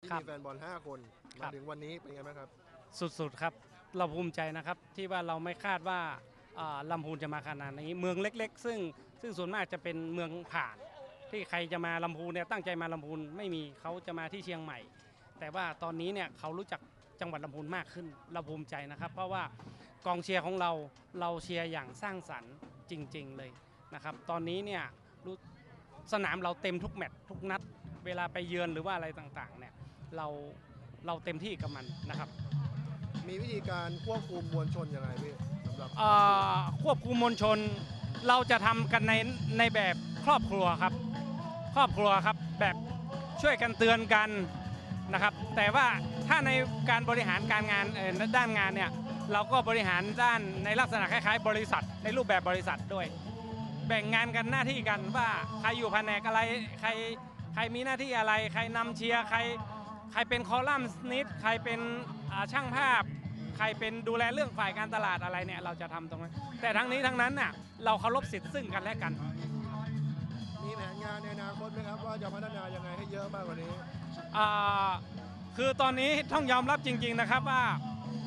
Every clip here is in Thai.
ที่ครับมีแฟนบอล 5 คน ครัมาบ ถึงวันนี้เป็นไงบ้างครับ สุดๆครับ เราภูมิใจนะครับที่ว่าเราไม่คาดว่าอ่าลำพูนจะมาขนาดนี้ เมืองเล็ก ๆ ซึ่งซึ่งส่วนมากจะเป็นเมืองผ่าน ที่ใครจะมาลำพูนเนี่ยตั้งใจมาลำพูนไม่มีเขาจะมาที่เชียงใหม่ แต่ว่าตอนนี้เนี่ยเขารู้จักจังหวัดลำพูนมากขึ้น เราภูมิใจนะครับ เพราะว่ากองเชียร์ของเราเราเชียร์อย่างสร้างสรรค์จริง ๆ เลยนะครับ ตอนนี้เนี่ยรู้สนามเราเต็มทุกแมตช์ทุกนัด เวลาไปเยือนหรือว่าอะไรต่างๆเนี่ย เราเราเต็มที่กับมันนะครับมีวิธีการควบคุมมวลชนยังไงพี่สำหรับเอ่อควบคุมมวลชนเราจะทำกันในในแบบครอบครัวครับ ครอบครัวครับแบบช่วยกันเตือนกันนะครับ แต่ว่าถ้าในการบริหารการงานเอ่อด้านงานเนี่ยเราก็บริหารด้านในลักษณะคล้ายๆ บริษัท ในรูปแบบบริษัทด้วย แบ่งงานกันหน้าที่กันว่าใครอยู่แผนกอะไรใครใครมีหน้าที่อะไร ใครนำเชียร์ใคร ใครเป็นคอลัมนิสต์ใครเป็นอ่าช่างภาพ ใครเป็นดูแลเรื่องฝ่ายการตลาดอะไรเนี่ยเราจะทำตรงนั้น แต่ทั้งนี้ทั้งนั้นน่ะเราเคารพสิทธิ์ซึ่งกันและกัน มีแผนงานในอนาคตไหมครับว่าจะพัฒนายังไงให้เยอะมากกว่านี้อ่าคือตอนนี้ต้องยอมรับจริง ๆนะครับว่า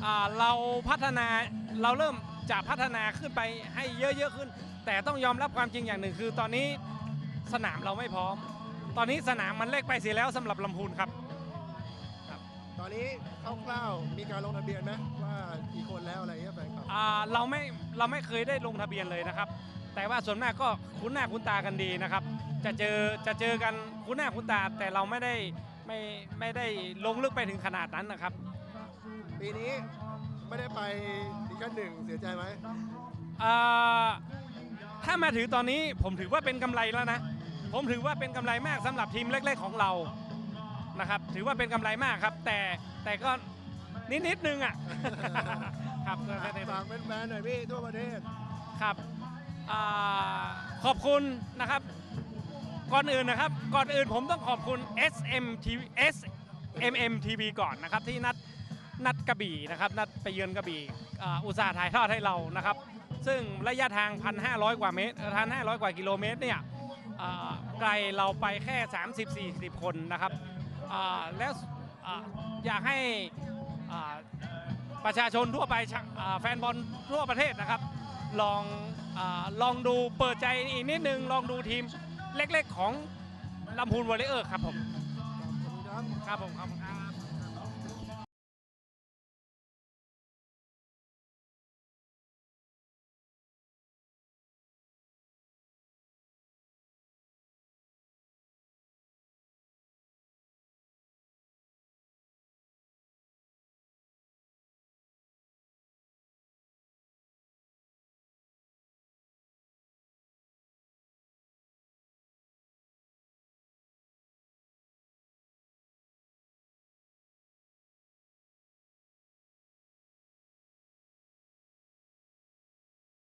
อ่าเราพัฒนาเราเริ่มจะพัฒนาขึ้นไปให้เยอะๆขึ้น แต่ต้องยอมรับความจริงอย่างหนึ่ง คือตอนนี้สนามเราไม่พร้อม ตอนนี้สนามมันเล็กไปเสียแล้วสำหรับลำพูนครับ ตอนนี้คร่าวๆมีการลงทะเบียนไหมว่ากี่คนแล้วอะไรเงี้ยแฟนคลับอ่าเราไม่เราไม่เคยได้ลงทะเบียนเลยนะครับ แต่ว่าส่วนมากก็คุ้นหน้าคุ้นตากันดีนะครับ จะเจอจะเจอกันคุ้นหน้าคุ้นตา แต่เราไม่ได้ไม่ไม่ได้ลงลึกไปถึงขนาดนั้นนะครับ ปีนี้ไม่ได้ไปดิชั่นหนึ่งเสียใจไหมอ่าถ้ามาถือตอนนี้ผมถือว่าเป็นกำไรแล้วนะ ผมถือว่าเป็นกำไรมากสำหรับทีมเล็ก ๆ ของเรา นะครับ ถือว่าเป็นกำไรมากครับ แต่แต่ก็นิดนิดๆนึงอะ ครับฝากเป็นแฟนๆหน่อยพี่ทั่วประเทศ ครับอาขอบคุณนะครับ ก่อนอื่นนะครับ ก่อนอื่นผมต้องขอบคุณ SMTV SMMTV ก่อนนะครับ ที่นัดนัดกระบี่นะครับ นัดไปเยือนกระบี่อ่าอุตสาห์ถ่ายทอดให้เรานะครับ ซึ่งระยะทาง 1,500 กว่าเมตร1,500 กว่ากิโลเมตรเนี่ยอ่าไกลเราไปแค่ 30-40 คนนะครับอ่า แล้วอ่าอยากให้อ่าประชาชนทั่วไปชะอ่าแฟนบอลทั่วประเทศนะครับ ลองอาลองดูเปิดใจอีกนิดนึง ลองดูทีมเล็กๆของลำพูนวอลเลเยอร์ครับผมขอบคุณครับครับผมครับ